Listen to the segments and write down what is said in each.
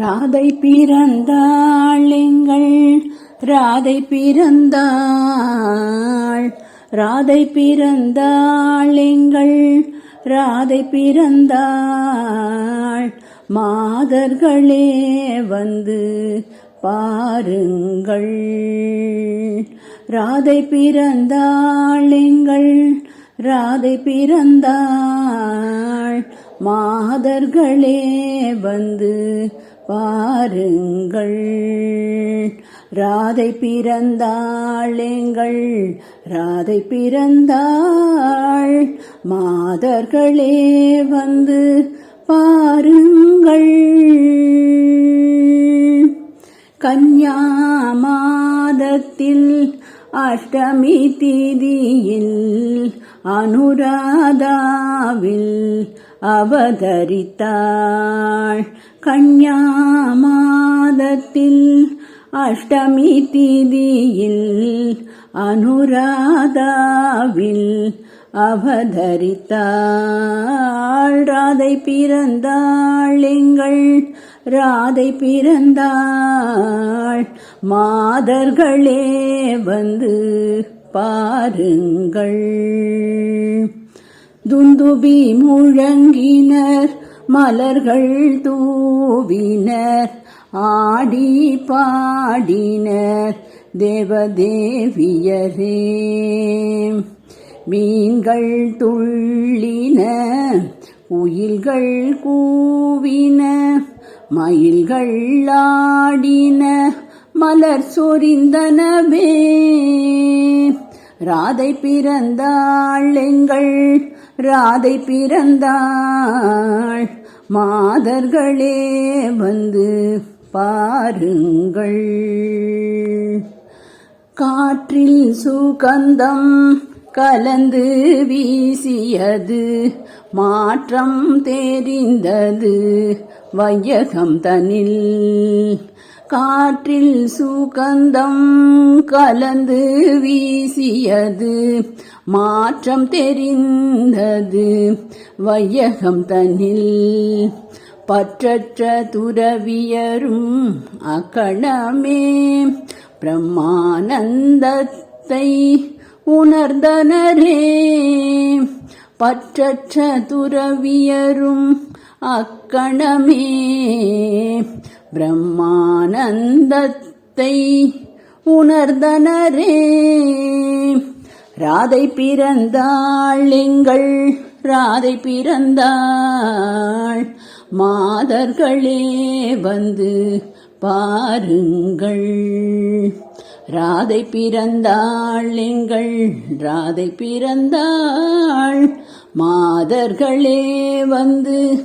ராதை பிறந்தாள் எங்கள் ராதை பிறந்தாள் ராதை பிறந்தாள் எங்கள் ராதை பிறந்தாள். மாதர்களே வந்து பாருங்கள். ராதை பிறந்தாள் எங்கள் ராதை பிறந்தாள். மாதர்களே வந்து பாருங்கள். ராதை பிறந்தாள் எங்கள் ராதை பிறந்தாள். மாதர்களே வந்து பாருங்கள். கன்யா மாதத்தில் அஷ்டமி திதியில் அனுராதாவில் அவதரித்தாள். கன்யாமாதத்தில் அஷ்டமி திதியில் அனுராதாவில் அவதரித்தாள். ராதை பிறந்தாள் எங்கள் ராதை பிறந்தாள். மாதர்களே வந்து பாருங்கள். துந்துபி முழங்கினர் மலர்கள் தூவினர் ஆடி பாடினர் தேவதேவியரே. மீன்கள் துள்ளின உயில்கள் கூவின மயில்கள் ஆடின மலர் சொரிந்தனவே. ராதை பிறந்தாள் எங்கள் ராதை பிறந்தாள். மாதர்களே வந்து பாருங்கள். காற்றில் சுகந்தம் கலந்து வீசியது மாற்றம் தெரிந்தது வையகம் தனில் காற்றில் சுகந்தம் கலந்து வீசியது மாற்றம் தெரிந்தது. வையகம் தன்னில் பற்றற்ற துறவியரும் அக்கணமே பிரம்மானந்தத்தை உணர்ந்தனரே. பற்றற்ற துறவியரும் அக்கணமே பிரம்மானந்தத்தை உணர்ந்தனரே. ராதை பிறந்தாள் எங்கள் ராதை பிறந்தாள். மாதர்களே வந்து பாருங்கள். ராதை பிறந்தாள் எங்கள் ராதை பிறந்தாள். மாதர்களே வந்து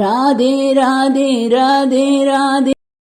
ராதே ராதே ராதே ராதே.